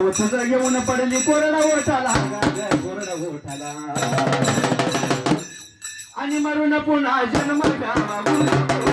घेऊन पडली कोरडा ओठाला कोरडा ओठाला आणि मरून पुन्हा जन्म घ्यावा.